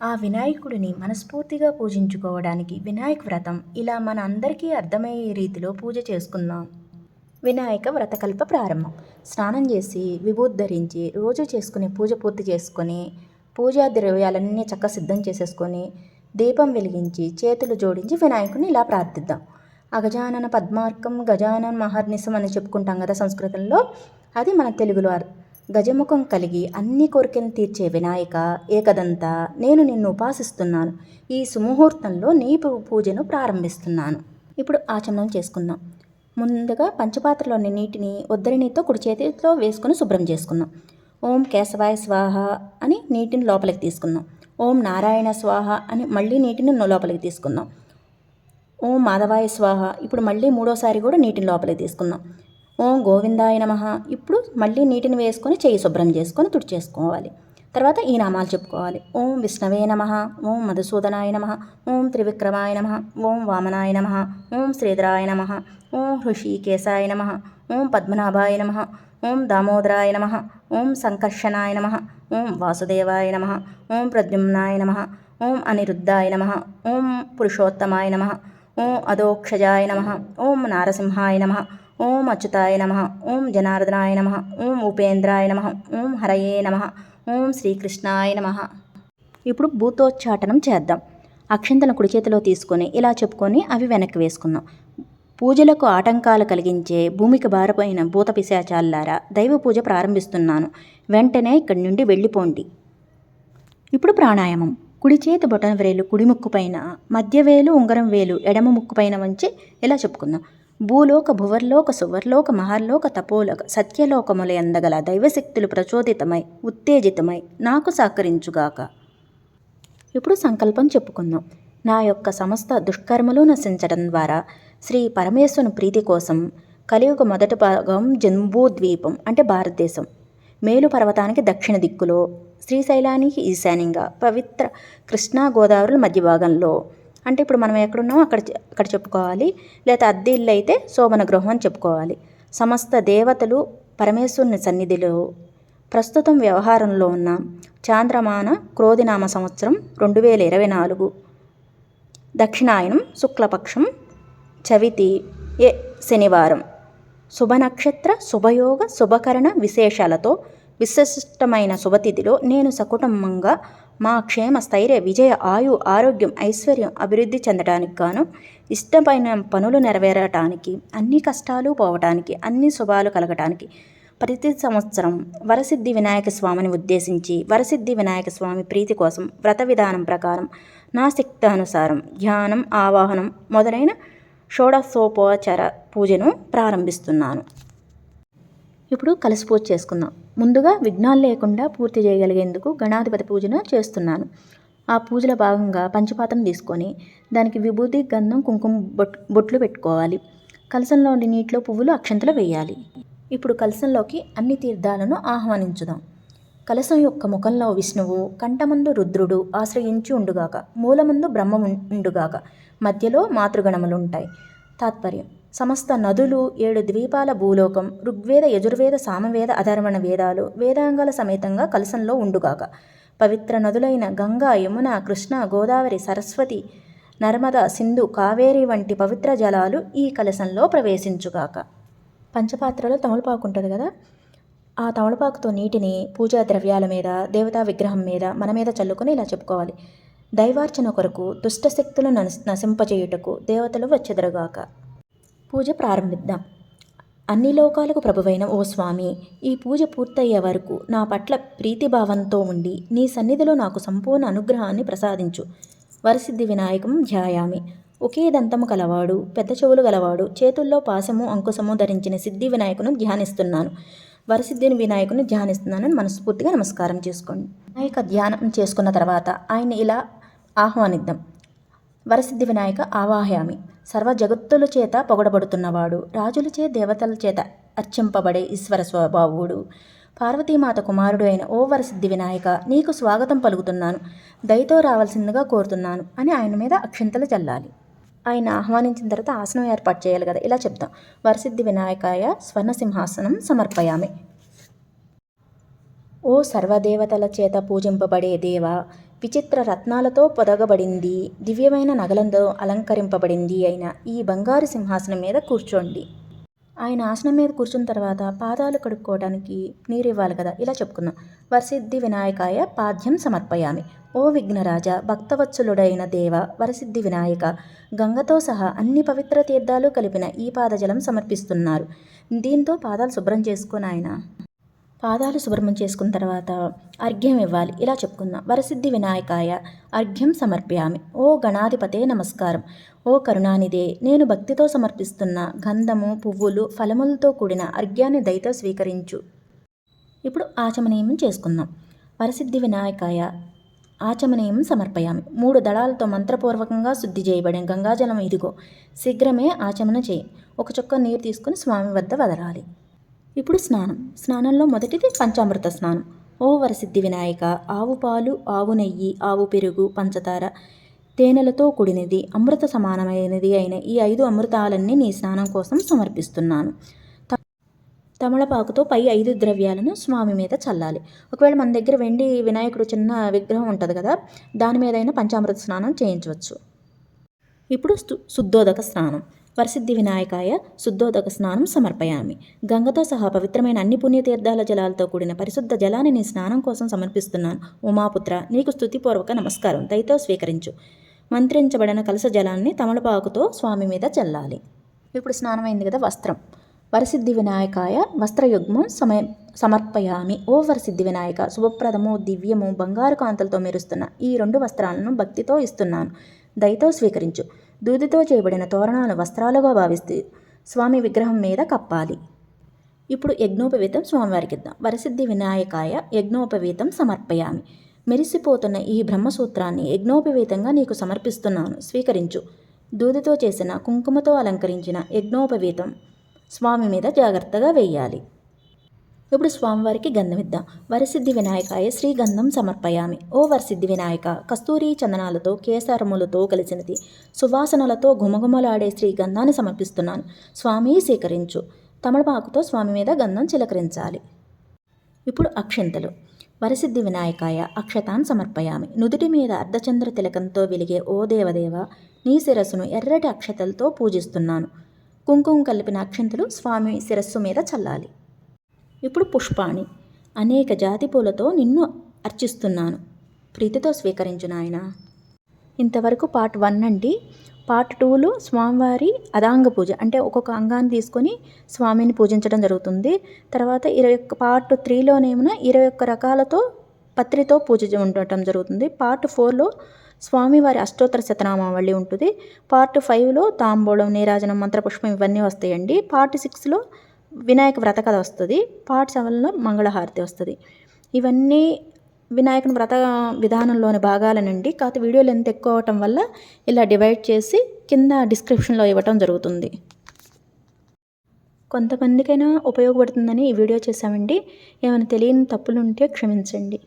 ఆ వినాయకుడిని మనస్ఫూర్తిగా పూజించుకోవడానికి వినాయక వ్రతం ఇలా మన అందరికీ అర్థమయ్యే రీతిలో పూజ చేసుకుందాం. వినాయక వ్రతకల్ప ప్రారంభం. స్నానం చేసి విభూతి ధరించి రోజు చేసుకునే పూజ పూర్తి చేసుకొని పూజా ద్రవ్యాలన్నీ చక్క సిద్ధం చేసేసుకొని దీపం వెలిగించి చేతులు జోడించి వినాయకుని ఇలా ప్రార్థిద్దాం. అగజానన పద్మార్కం గజానన మహర్నిశం అని చెప్పుకుంటాం కదా సంస్కృతంలో అది మన తెలుగులో గజముఖం కలిగి అన్ని కోరికలను తీర్చే వినాయక ఏకదంత నేను నిన్ను ఉపాసిస్తున్నాను. ఈ సుముహూర్తంలో నీ పూజను ప్రారంభిస్తున్నాను. ఇప్పుడు ఆచమనం చేసుకుందాం. ముందుగా పంచపాత్రలోని నీటిని ఉద్దరినీతో కుడి చేతితో వేసుకొని శుభ్రం చేసుకుందాం. ఓం కేశవాయ స్వాహ అని నీటిని లోపలికి తీసుకుందాం. ఓం నారాయణ స్వాహ అని మళ్ళీ నీటిని లోపలికి తీసుకుందాం. ఓం మాధవాయ స్వాహ ఇప్పుడు మళ్ళీ మూడోసారి కూడా నీటిని లోపలికి తీసుకుందాం. ఓం గోవిందాయ నమ ఇప్పుడు మళ్ళీ నీటిని వేసుకొని చేయి శుభ్రం చేసుకొని తుడిచేసుకోవాలి తర్వాత ఈ నామాలు చెప్పుకోవాలి ఓం విష్ణవే నమ ఓం మధుసూదనాయ నమ ఓం త్రివిక్రమాయ నమ ఓం వామనాయ నమ ఓం శ్రీధరాయ నమ ఓం హృషికేశాయ నమ ఓం పద్మనాభాయ నమ ఓం దామోదరాయ నమ ఓం సంకర్షణాయ నమ ఓం వాసుదేవాయ నమ ఓం ప్రద్యుమ్నాయ నమ ఓం అనిరుద్ధాయ నమ ఓం పురుషోత్తమాయ నమ ఓం అదోక్షజాయ నమ ఓం నారసింహాయ నమ ఓం అచ్యుతాయ నమ. ఓం జనార్దనాయ నమ. ఓం ఉపేంద్రాయ నమ. ఓం హరయే నమ. ఓం శ్రీకృష్ణాయ నమ. ఇప్పుడు భూతోచ్చాటనం చేద్దాం. అక్షంతలను కుడి చేతిలో తీసుకొని ఇలా చెప్పుకొని అవి వెనక్కి వేసుకుందాం. పూజలకు ఆటంకాలు కలిగించే భూమికి బారిపోయిన భూత పిశాచాలారా దైవ పూజ ప్రారంభిస్తున్నాను. వెంటనే ఇక్కడి నుండి వెళ్ళిపోండి. ఇప్పుడు ప్రాణాయామం. కుడి చేతి బొటన వేలు కుడి ముక్కు పైన మధ్య వేలు ఉంగరం వేలు ఎడమ ముక్కు పైన వంచి ఇలా చెప్పుకుందాం. భూలోక భువర్లోక సువర్లోక మహర్లోక తపోలోక సత్యలోకముల ఎందగల దైవశక్తులు ప్రచోదితమై ఉత్తేజితమై నాకు సహకరించుగాక. ఇప్పుడు సంకల్పం చెప్పుకుందాం. నా యొక్క సమస్త దుష్కర్మలు నశించడం ద్వారా శ్రీ పరమేశ్వరుని ప్రీతి కోసం కలియుగ మొదటి భాగం జంబూద్వీపం అంటే భారతదేశం. మేలు పర్వతానికి దక్షిణ దిక్కులో శ్రీశైలానికి ఈశాన్యంగా పవిత్ర కృష్ణా గోదావరి మధ్య భాగంలో అంటే ఇప్పుడు మనం ఎక్కడున్నామో అక్కడ అక్కడ చెప్పుకోవాలి. లేదా అద్దె ఇల్లు అయితే శోభన గృహం అని చెప్పుకోవాలి. సమస్త దేవతలు పరమేశ్వరుని సన్నిధిలో ప్రస్తుతం వ్యవహారంలో ఉన్న చాంద్రమాన క్రోధినామ సంవత్సరం రెండు వేల ఇరవై నాలుగు. దక్షిణాయనం శుక్లపక్షం చవితి ఏ శనివారం. శుభనక్షత్ర శుభయోగ శుభకరణ విశేషాలతో విశిష్టమైన శుభతిథిలో నేను సకుటుంబంగా మా క్షేమ స్థైర్య విజయ ఆయు ఆరోగ్యం ఐశ్వర్యం అభివృద్ధి చెందడానికి గాను ఇష్టమైన పనులు నెరవేరటానికి అన్ని కష్టాలు పోవటానికి అన్ని శుభాలు కలగటానికి ప్రతి సంవత్సరం వరసిద్ధి వినాయక స్వామిని ఉద్దేశించి వరసిద్ధి వినాయక స్వామి ప్రీతి కోసం వ్రత విధానం ప్రకారం నా శక్తానుసారం ధ్యానం ఆవాహనం మొదలైన షోడశోపచార పూజను ప్రారంభిస్తున్నాను. ఇప్పుడు కలిసి పూజ చేసుకుందాం. ముందుగా విఘ్నాలు లేకుండా పూర్తి చేయగలిగేందుకు గణాధిపతి పూజను చేస్తున్నాను. ఆ పూజలో భాగంగా పంచపాతం తీసుకొని దానికి విభూతి గంధం కుంకుమ బొట్ బొట్లు పెట్టుకోవాలి. కలసంలోని నీటిలో పువ్వులు అక్షంతలు వేయాలి. ఇప్పుడు కలసంలోకి అన్ని తీర్థాలను ఆహ్వానించుదాం. కలశం యొక్క ముఖంలో విష్ణువు కంఠమందు రుద్రుడు ఆశ్రయించి ఉండుగాక మూలమందు బ్రహ్మ ఉండుగాక మధ్యలో మాతృగణములుంటాయి తాత్పర్యం. సమస్త నదులు ఏడు ద్వీపాల భూలోకం ఋగ్వేద యజుర్వేద సామవేద అధర్వణ వేదాలు వేదాంగాల సమేతంగా కలశంలో ఉండుగాక. పవిత్ర నదులైన గంగా యమున కృష్ణ గోదావరి సరస్వతి నర్మద సింధు కావేరి వంటి పవిత్ర జలాలు ఈ కలశంలో ప్రవేశించుగాక. పంచపాత్రలో తమలపాకు ఉంటుంది కదా? ఆ తమలపాకుతో నీటిని పూజా ద్రవ్యాల మీద దేవతా విగ్రహం మీద మన మీద చల్లుకొని ఇలా చెప్పుకోవాలి. దైవార్చన కొరకు దుష్ట శక్తులను నశింపజేయుటకు దేవతలు వచ్చెదరుగాక. పూజ ప్రారంభిద్దాం. అన్ని లోకాలకు ప్రభువైన ఓ స్వామి ఈ పూజ పూర్తయ్యే వరకు నా పట్ల ప్రీతిభావంతో ఉండి నీ సన్నిధిలో నాకు సంపూర్ణ అనుగ్రహాన్ని ప్రసాదించు. వరసిద్ధి వినాయకం ధ్యాయామి. ఒకే దంతము కలవాడు పెద్ద చెవులు గలవాడు చేతుల్లో పాశము అంకుశము ధరించిన సిద్ధి వినాయకును ధ్యానిస్తున్నాను. వరసిద్ధిని వినాయకుని ధ్యానిస్తున్నానని మనస్ఫూర్తిగా నమస్కారం చేసుకోండి. వినాయక ధ్యానం చేసుకున్న తర్వాత ఆయన్ని ఇలా ఆహ్వానిద్దాం. వరసిద్ధి వినాయక ఆవాహయామి. సర్వ జగత్తుల చేత పొగడబడుతున్నవాడు రాజుల చే దేవతల చేత అర్చింపబడే ఈశ్వర స్వభావుడు. పార్వతీమాత కుమారుడు అయిన ఓ వరసిద్ధి వినాయక నీకు స్వాగతం పలుకుతున్నాను. దయతో రావాల్సిందిగా కోరుతున్నాను అని ఆయన మీద అక్షింతలు చల్లాలి. ఆయన ఆహ్వానించిన తర్వాత ఆసనం ఏర్పాటు చేయాలి కదా ఇలా చెప్తాం. వరసిద్ధి వినాయకాయ స్వర్ణ సింహాసనం సమర్పయామి. ఓ సర్వదేవతల చేత పూజింపబడే దేవ విచిత్ర రత్నాలతో పొదగబడింది. దివ్యమైన నగలంతో అలంకరింపబడింది అయిన ఈ బంగారు సింహాసనం మీద కూర్చోండి. ఆయన ఆసనం మీద కూర్చున్న తర్వాత పాదాలు కడుక్కోవడానికి నీరు ఇవ్వాలి కదా? ఇలా చెప్పుకుందాం. వరసిద్ధి వినాయకాయ పాద్యం సమర్పయామి. ఓ విఘ్నరాజ భక్తవత్సలుడైన దేవ వరసిద్ధి వినాయక గంగతో సహా అన్ని పవిత్ర తీర్థాలు కలిపిన ఈ పాదజలం సమర్పిస్తున్నారు. దీంతో పాదాలు శుభ్రం చేసుకొని ఆయన పాదాలు శుభ్రం చేసుకున్న తర్వాత అర్ఘ్యం ఇవ్వాలి. ఇలా చెప్పుకుందాం. వరసిద్ధి వినాయకాయ అర్ఘ్యం సమర్ప్యామి. ఓ గణాధిపతే నమస్కారం. ఓ కరుణానిదే నేను భక్తితో సమర్పిస్తున్న గంధము పువ్వులు ఫలములతో కూడిన అర్ఘ్యాన్ని దయతో స్వీకరించు. ఇప్పుడు ఆచమనీయం చేసుకుందాం. వరసిద్ధి వినాయకాయ ఆచమనీయం సమర్పయామి. మూడు దళాలతో మంత్రపూర్వకంగా శుద్ధి చేయబడిన గంగాజలం ఇదిగో. శీఘ్రమే ఆచమన చేయి. ఒక చుక్క నీరు తీసుకుని స్వామి వద్ద వదలాలి. ఇప్పుడు స్నానం. స్నానంలో మొదటిది పంచామృత స్నానం. ఓ వరసిద్ధి వినాయక ఆవు పాలు ఆవు నెయ్యి ఆవు పెరుగు పంచదార తేనెలతో కూడినది అమృత సమానమైనది అయిన ఈ ఐదు అమృతాలన్నీ నీ స్నానం కోసం సమర్పిస్తున్నాను. త- తమలపాకుతో పై ఐదు ద్రవ్యాలను స్వామి మీద చల్లాలి. ఒకవేళ మన దగ్గర వెండి వినాయకుడు చిన్న విగ్రహం ఉంటుంది కదా దాని మీద అయినా పంచామృత స్నానం చేయించవచ్చు. ఇప్పుడు శుద్ధోదక స్నానం. వరసిద్ధి వినాయకాయ శుద్ధోదక స్నానం సమర్పయామి. గంగతో సహా పవిత్రమైన అన్ని పుణ్యతీర్థాల జలాలతో కూడిన పరిశుద్ధ జలాన్ని నీ స్నానం కోసం సమర్పిస్తున్నాను. ఉమాపుత్ర నీకు స్థుతిపూర్వక నమస్కారం. దయతో స్వీకరించు. మంత్రించబడిన కలస జలాన్ని తమలపాకుతో స్వామి మీద చల్లాలి. ఇప్పుడు స్నానమైంది కదా వస్త్రం. వరసిద్ధి వినాయకాయ వస్త్రయుగ్మం సమయ సమర్పయామి. ఓ వరసిద్ధి వినాయక శుభప్రదము దివ్యము బంగారు కాంతులతో మెరుస్తున్న ఈ రెండు వస్త్రాలను భక్తితో ఇస్తున్నాను. దయతో స్వీకరించు. దూదితో చేయబడిన తోరణాలు వస్త్రాలుగా భావిస్తూ స్వామి విగ్రహం మీద కప్పాలి. ఇప్పుడు యజ్ఞోపవీతం స్వామివారికి ఇద్దాం వరసిద్ధి వినాయకాయ యజ్ఞోపవీతం సమర్పయామి. మెరిసిపోతున్న ఈ బ్రహ్మసూత్రాన్ని యజ్ఞోపవీతంగా నీకు సమర్పిస్తున్నాను. స్వీకరించు. దూదితో చేసిన కుంకుమతో అలంకరించిన యజ్ఞోపవీతం స్వామి మీద జాగ్రత్తగా వేయాలి ఇప్పుడు స్వామివారికి గంధం ఇద్దాం వరసిద్ధి వినాయకాయ శ్రీగంధం సమర్పయామి. ఓ వరసిద్ధి వినాయక కస్తూరి చందనాలతో కేసరములతో కలిసినది. సువాసనలతో గుమగుమలాడే శ్రీగంధాన్ని సమర్పిస్తున్నాను. స్వామి స్వీకరించు. తమలపాకుతో స్వామి మీద గంధం చిలకరించాలి. ఇప్పుడు అక్షింతలు. వరసిద్ధి వినాయకాయ అక్షతాన్ సమర్పయామి. నుదుటి మీద అర్ధచంద్ర తిలకంతో వెలిగే ఓ దేవదేవ నీ శిరస్సును ఎర్రటి అక్షతలతో పూజిస్తున్నాను. కుంకుమ కలిపిన అక్షంతులు స్వామి శిరస్సు మీద చల్లాలి. ఇప్పుడు పుష్పాణి. అనేక జాతి పూలతో నిన్ను అర్చిస్తున్నాను. ప్రీతితో స్వీకరించు నాయన ఇంతవరకు పార్ట్ వన్ అండి. పార్ట్ టూలో స్వామివారి అదాంగ పూజ. అంటే ఒక్కొక్క అంగాన్ని తీసుకొని స్వామిని పూజించడం జరుగుతుంది. తర్వాత ఇరవై ఒక్క పార్ట్ త్రీలోనేమో ఇరవై ఒక్క రకాలతో పత్రితో పూజ ఉండటం జరుగుతుంది. పార్ట్ ఫోర్లో స్వామివారి అష్టోత్తర శతనామావళి ఉంటుంది. పార్ట్ ఫైవ్లో తాంబూలం నీరాజనం మంత్రపుష్పం ఇవన్నీ వస్తాయండి. పార్ట్ సిక్స్లో వినాయక వ్రత కథ వస్తుంది. పార్ట్ సెవెన్లో మంగళహారతి వస్తుంది. ఇవన్నీ వినాయకుని వ్రత విధానంలోని భాగాల నుండి కాకపోతే వీడియో లెంత్ ఎక్కువ అవటం వల్ల ఇలా డివైడ్ చేసి కింద డిస్క్రిప్షన్లో ఇవ్వటం జరుగుతుంది. కొంతమందికైనా ఉపయోగపడుతుందని ఈ వీడియో చేశామండి. ఏమైనా తెలియని తప్పులుంటే క్షమించండి.